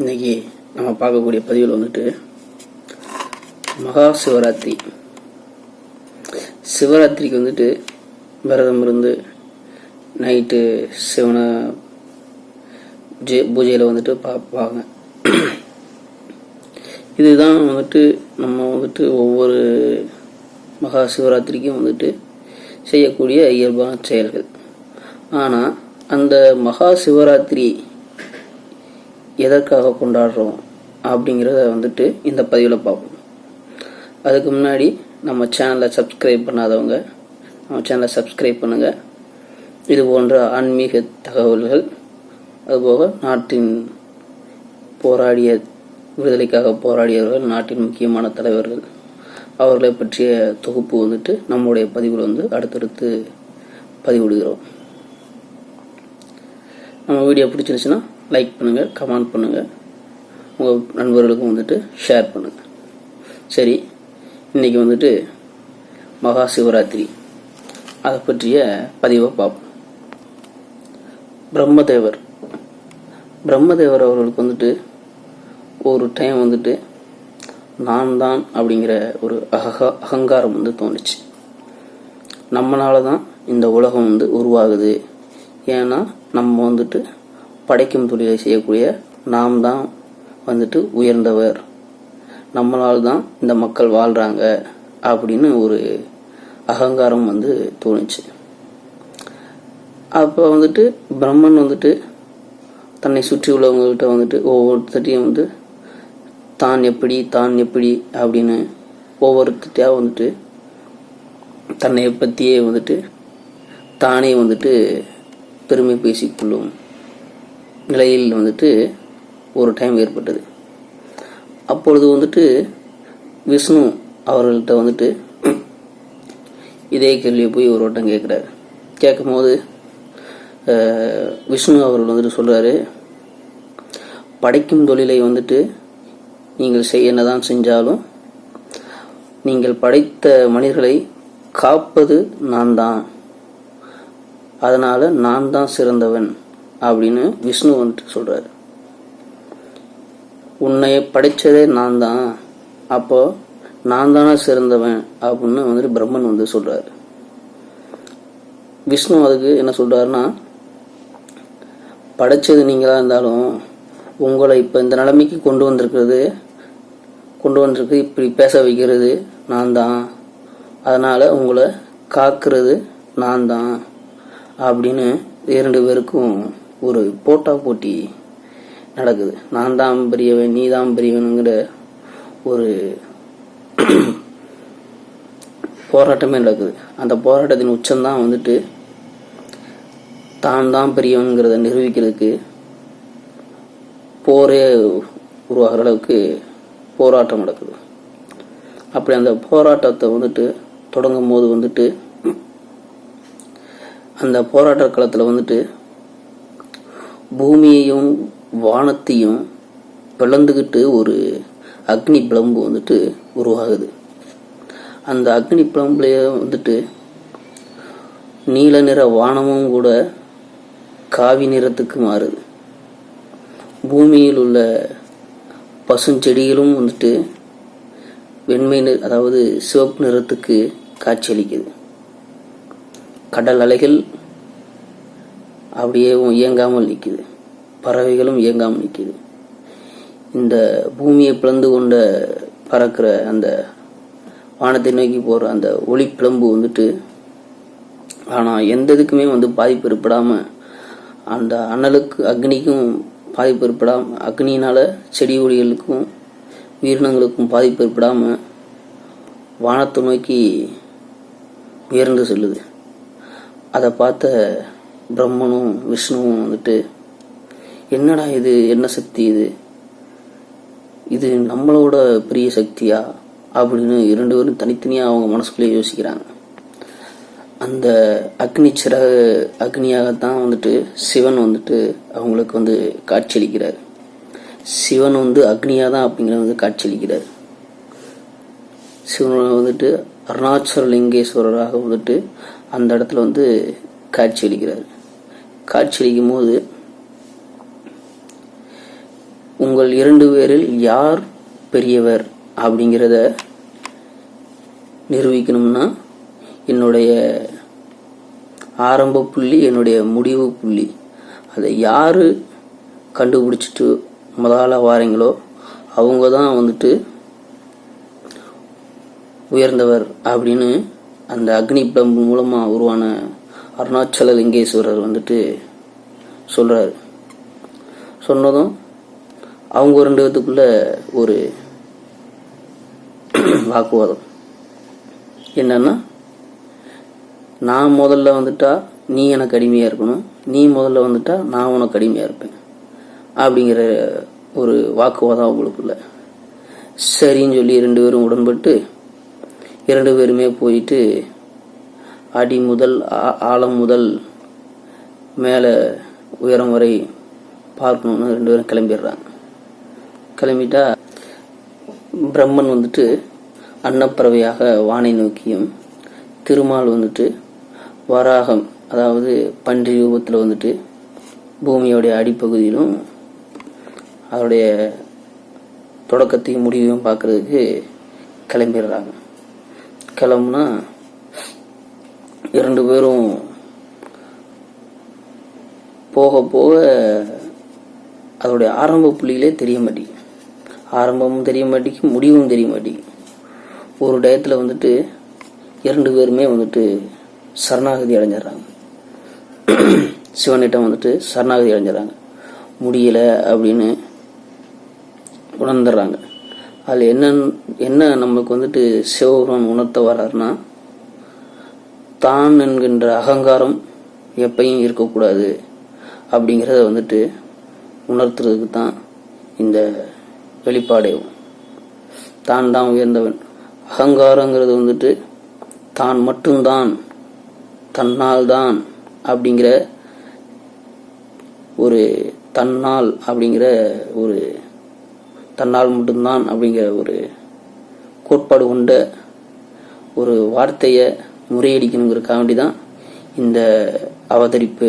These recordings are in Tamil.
இன்னைக்கு நம்ம பார்க்கக்கூடிய பதிவில் வந்துட்டு மகா சிவராத்திரி சிவராத்திரிக்கு வந்துட்டு விரதம் இருந்து நைட்டு சிவனை பூஜையில் வந்துட்டு பார்ப்பாங்க. இதுதான் வந்துட்டு நம்ம வந்துட்டு ஒவ்வொரு மகா சிவராத்திரிக்கும் வந்துட்டு செய்யக்கூடிய இயல்பான செயல்கள். ஆனால் அந்த மகா சிவராத்திரி எதற்காக கொண்டாடுறோம் அப்படிங்கிறத வந்துட்டு இந்த பதிவில் பார்ப்போம். அதுக்கு முன்னாடி நம்ம சேனலை சப்ஸ்கிரைப் பண்ணாதவங்க நம்ம சேனலை சப்ஸ்கிரைப் பண்ணுங்கள் இது போன்ற ஆன்மீக தகவல்கள் அதுபோக நாட்டின் போராடிய விடுதலைக்காக போராடியவர்கள் நாட்டின் முக்கியமான தலைவர்கள் அவர்களை பற்றிய தொகுப்பு வந்துட்டு நம்முடைய பதிவில் வந்து அடுத்தடுத்து பதிவிடுகிறோம். நம்ம வீடியோ பிடிச்சிருந்துச்சுன்னா லைக் பண்ணுங்கள் கமெண்ட் பண்ணுங்கள் உங்கள் நண்பர்களுக்கும் வந்துட்டு ஷேர் பண்ணுங்கள் சரி இன்றைக்கி வந்துட்டு மகா சிவராத்திரி. அதை பற்றிய பதிவை பார்ப்போம். பிரம்மதேவர். பிரம்மதேவர் அவர்களுக்கு வந்துட்டு ஒரு டைம் வந்துட்டு நான் தான் அப்படிங்கிற ஒரு அக அகங்காரம் வந்து தோணுச்சு. நம்மளால தான் இந்த உலகம் வந்து உருவாகுது. ஏன்னா நம்ம வந்துட்டு படைக்கும் தொழிலை செய்யக்கூடிய நாம் தான் வந்துட்டு உயர்ந்தவர். நம்மளால் தான் இந்த மக்கள் வாழ்கிறாங்க அப்படின்னு ஒரு அகங்காரம் வந்து தோணுச்சு. அப்போ வந்துட்டு பிரம்மன் வந்துட்டு தன்னை சுற்றி உள்ளவங்கள்ட்ட வந்துட்டு ஒவ்வொருத்தட்டையும் வந்து தான் எப்படி தான் எப்படி அப்படின்னு ஒவ்வொருத்தையாக வந்துட்டு தன்னை பற்றியே வந்துட்டு தானே வந்துட்டு பெருமை பேசிக்கொள்ளும் நிலையில் வந்துட்டு ஒரு டைம் ஏற்பட்டது. அப்பொழுது வந்துட்டு விஷ்ணு அவர்கள்ட்ட வந்துட்டு இதே கேள்வியை போய் ஒரு வட்டம் கேட்குறாரு. கேட்கும்போது விஷ்ணு அவர்கள் வந்துட்டு சொல்கிறாரு படைக்கும் தொழிலை வந்துட்டு நீங்கள் செய்ய என்னதான் செஞ்சாலும் நீங்கள் படைத்த மனிதர்களை காப்பது நான் தான் அதனால் நான் தான் சிறந்தவன் அப்படின்னு விஷ்ணு வந்துட்டு சொல்கிறார் உன்னை படைத்ததே நான் தான். அப்போ நான் தானே சிறந்தவன் அப்படின்னு வந்துட்டு பிரம்மன் வந்து சொல்கிறார் விஷ்ணு அதுக்கு என்ன சொல்கிறாருன்னா படைச்சது நீங்களாக இருந்தாலும் உங்களை இப்போ இந்த நிலைமைக்கு கொண்டு வந்திருக்கிறது கொண்டு வந்திருக்கு இப்படி பேச வைக்கிறது நான் தான். அதனால் உங்களை காக்கிறது நான் தான். அப்படின்னு இரண்டு பேருக்கும் ஒரு போட்டா போட்டி நடக்குது. நான் தான் பெரியவன் நீ தான் பெரியவனுங்கிற ஒரு போராட்டமே நடக்குது. அந்த போராட்டத்தின் உச்சம்தான் வந்துட்டு தான் தான் பெரியவனுங்கிறத நிரூபிக்கிறதுக்கு போரே உருவாகிற அளவுக்கு போராட்டம் நடக்குது. அப்படி அந்த போராட்டத்தை வந்துட்டு தொடங்கும் போது வந்துட்டு அந்த போராட்ட காலத்தில் வந்துட்டு பூமியையும் வானத்தையும் பிளந்துக்கிட்டு ஒரு அக்னி பிளம்பு வந்துட்டு உருவாகுது. அந்த அக்னி பிளம்புலேயே வந்துட்டு நீல நிற வானமும் கூட காவி நிறத்துக்கு மாறுது. பூமியில் உள்ள பசுஞ்செடிகளும் வந்துட்டு வெண்மை நிற அதாவது சிவப்பு நிறத்துக்கு காட்சியளிக்குது கடல் அலைகள் அப்படியே இயங்காமல் நிற்குது. பறவைகளும் இயங்காமல் நிற்குது. இந்த பூமியை பிளந்து கொண்ட பறக்கிற அந்த வானத்தை நோக்கி போகிற அந்த ஒளி பிளம்பு வந்துட்டு ஆனால் எந்த இதுக்குமே வந்து பாதிப்பு ஏற்படாமல் அந்த அனலுக்கு அக்னிக்கும் பாதிப்பு ஏற்படாமல் அக்னியினால் செடி கொடிகளுக்கும் உயிரினங்களுக்கும் பாதிப்பு ஏற்படாமல் வானத்தை நோக்கி உயர்ந்து செல்லுது. அதை பார்த்த பிரம்மனும் விஷ்ணுவும் வந்துட்டு என்னடா இது? என்ன சக்தி இது? இது நம்மளோட பெரிய சக்தியா? அப்படின்னு இரண்டு பேரும் தனித்தனியாக அவங்க மனசுக்குள்ளேயே யோசிக்கிறாங்க. அந்த அக்னி சிறகு அக்னியாகத்தான் வந்துட்டு சிவன் வந்துட்டு அவங்களுக்கு வந்து காட்சியளிக்கிறார். சிவன் வந்து அக்னியாக தான் அப்படிங்கிறத வந்து காட்சியளிக்கிறார். சிவன் வந்துட்டு அருணாச்சல லிங்கேஸ்வரராக வந்துட்டு அந்த இடத்துல வந்து காட்சியளிக்கிறார் காட்சியளிக்கும் போது உங்கள் உங்கள் இரண்டு பேரில் யார் பெரியவர் அப்படிங்கிறத நிரூபிக்கணும்னா என்னுடைய ஆரம்ப புள்ளி என்னுடைய முடிவு புள்ளி. அதை யார் கண்டுபிடிச்சிட்டு முதல்ல வாரீங்களோ அவங்க தான் வந்துட்டு உயர்ந்தவர் அப்படின்னு அந்த அக்னி பிளம்பு மூலமாக உருவான அருணாச்சல லிங்கேஸ்வரர் வந்துட்டு சொல்கிறாரு சொன்னதும் அவங்க ரெண்டு பேத்துக்குள்ள ஒரு வாக்குவாதம். என்னன்னா நான் முதல்ல வந்துட்டா நீ எனக்கு அடிமையாக இருக்கணும் நீ முதல்ல வந்துட்டா நான் உனக்கு அடிமையாக இருப்பேன் அப்படிங்கிற ஒரு வாக்குவாதம் அவங்களுக்குள்ள. சரின்னு சொல்லி ரெண்டு பேரும் உடன்பட்டு இரண்டு பேருமே போயிட்டு அடி முதல் ஆ- ஆழம் முதல் மேலே உயரம் வரை பார்க்கணுன்னு ரெண்டு பேரும் கிளம்பிடுறாங்க. கிளம்பிட்டா பிரம்மன் வந்துட்டு அன்னப்பறவையாக வானை நோக்கியும் திருமால் வந்துட்டு வராகம் அதாவது பன்றி ரூபத்தில் வந்துட்டு பூமியோடைய அடிப்பகுதியிலும் அதோடைய தொடக்கத்தையும் முடிவையும் பார்க்கறதுக்கு கிளம்பிடுறாங்க. கிளம்புனா இரண்டு பேரும் போக போக அதோடைய ஆரம்ப புள்ளிகளே தெரிய மாட்டேங்குது. ஆரம்பமும் தெரிய மாட்டேங்குது முடிவும் தெரிய மாட்டேங்குது. ஒரு டயத்தில் வந்துட்டு இரண்டு பேருமே வந்துட்டு சரணாகதி அடைஞ்சிடுறாங்க. சிவனிட்டம் வந்துட்டு சரணாகதி அடைஞ்சிடறாங்க. முடியலை அப்படின்னு உணர்ந்துடுறாங்க. அதில் என்ன என்ன நம்மளுக்கு வந்துட்டு சிவபெருமான் உணர்த்த வர்றாருன்னா தான் என்கின்ற அகங்காரம் எப்பையும் இருக்கக்கூடாது அப்படிங்கிறத வந்துட்டு உணர்த்துறதுக்கு தான் இந்த வெளிப்பாடே. தான் தான் உயர்ந்தவன். அகங்காரங்கிறது வந்துட்டு தான் மட்டும்தான் தன்னால் தான் அப்படிங்கிற ஒரு தன்னால் அப்படிங்கிற ஒரு தன்னால் மட்டும்தான் அப்படிங்கிற ஒரு கோட்பாடு கொண்ட ஒரு வார்த்தையை முறியடிக்கணுங்கிறக்காக வேண்டி தான் இந்த அவதரிப்பு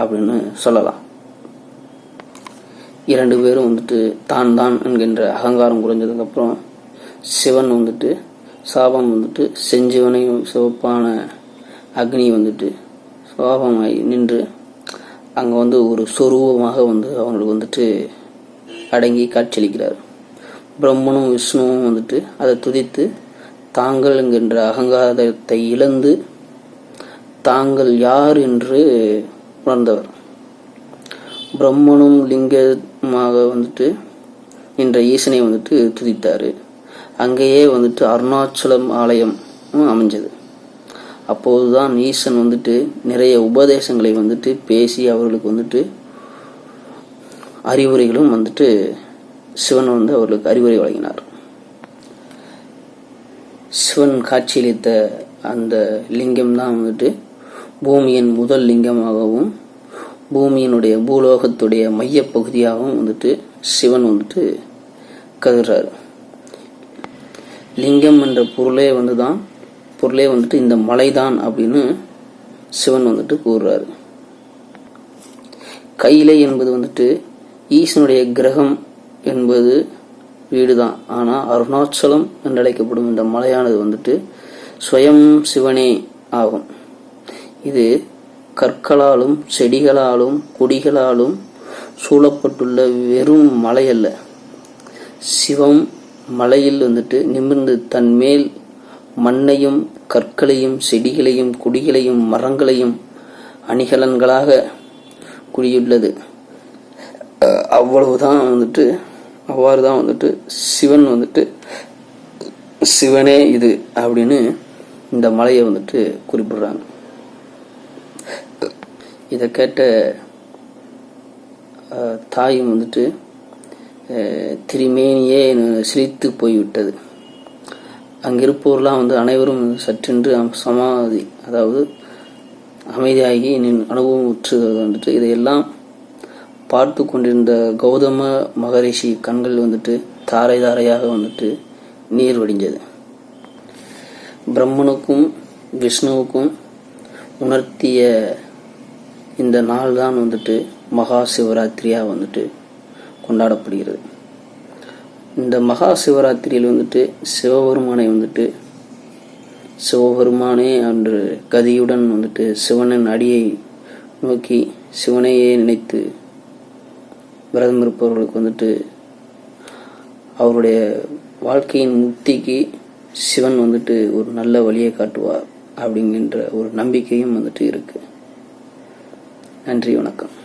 அப்படின்னு சொல்லலாம். இரண்டு பேரும் வந்துட்டு தான் தான் என்கின்ற அகங்காரம் குறைஞ்சதுக்கப்புறம் சிவன் வந்துட்டு சாபம் வந்துட்டு செஞ்சவனையும் சிவப்பான அக்னி வந்துட்டு சாபமாகி நின்று அங்கே வந்து ஒரு சொரூபமாக வந்து அவங்களுக்கு வந்துட்டு அடங்கி காட்சியளிக்கிறார். பிரம்மனும் விஷ்ணுவும் வந்துட்டு அதை துதித்து தாங்கள் என்கின்ற அகங்காரத்தை இழந்து தாங்கள் யார் என்று உணர்ந்தவர். பிரம்மனும் லிங்கமாக வந்துட்டு என்ற ஈசனை வந்துட்டு துதித்தார். அங்கேயே வந்துட்டு அருணாச்சலம் ஆலயம் அமைஞ்சது. அப்போதுதான் ஈசன் வந்துட்டு நிறைய உபதேசங்களை வந்துட்டு பேசி அவர்களுக்கு வந்துட்டு அறிவுரைகளும் வந்துட்டு சிவன் வந்து அவர்களுக்கு அறிவுரை வழங்கினார். சிவன் காட்சியளித்த அந்த லிங்கம் தான் வந்துட்டு பூமியின் முதல் லிங்கமாகவும் பூமியினுடைய பூலோகத்துடைய மையப்பகுதியாகவும் வந்துட்டு சிவன் வந்துட்டு கருதுறாரு. லிங்கம் என்ற பொருளே வந்து தான் பொருளே வந்துட்டு இந்த மலைதான் அப்படின்னு சிவன் வந்துட்டு கூறுறாரு. கைலை என்பது வந்துட்டு ஈசனுடைய கிரகம் என்பது வீடு தான் ஆனால் அருணாச்சலம் என்றழைக்கப்படும் இந்த மலையானது வந்துட்டு ஸ்வயம் சிவனே ஆகும். இது கற்களாலும் செடிகளாலும் கொடிகளாலும் சூழப்பட்டுள்ள வெறும் மலை அல்ல. சிவம் மலையில் வந்துட்டு நிமிர்ந்து தன்மேல் மண்ணையும் கற்களையும் செடிகளையும் கொடிகளையும் மரங்களையும் அணிகலன்களாக குடியுள்ளது. அவ்வளவுதான் வந்துட்டு அவ்வாறு தான் வந்துட்டு சிவன் வந்துட்டு சிவனே இது அப்படின்னு இந்த மலையை வந்துட்டு குறிப்பிடுறாங்க. இதை கேட்ட தாயும் வந்துட்டு திருமேனியே சிரித்து போய்விட்டது. அங்கிருப்போர்லாம் வந்து அனைவரும் சற்றென்று சமாதி அதாவது அமைதியாகி நின் அனுபவம் உற்று வந்துட்டு இதையெல்லாம் பார்த்து கொண்டிருந்த கௌதம மகரிஷி கண்கள் வந்துட்டு தாரை தாரையாக வந்துட்டு நீர் வடிஞ்சது. பிரம்மனுக்கும் விஷ்ணுவுக்கும் உணர்த்திய இந்த நாள் தான் வந்துட்டு மகா சிவராத்திரியாக வந்துட்டு கொண்டாடப்படுகிறது. இந்த மகா சிவராத்திரியில் வந்துட்டு சிவபெருமானை வந்துட்டு சிவபெருமானே அன்று கதியுடன் வந்துட்டு சிவனின் அடியை நோக்கி சிவனையே நினைத்து விரதம் இருப்பவர்களுக்கு வந்துட்டு அவருடைய வாழ்க்கையின் முக்திக்கு சிவன் வந்துட்டு ஒரு நல்ல வழியை காட்டுவார் அப்படிங்கின்ற ஒரு நம்பிக்கையும் வந்துட்டு இருக்கு. நன்றி வணக்கம்.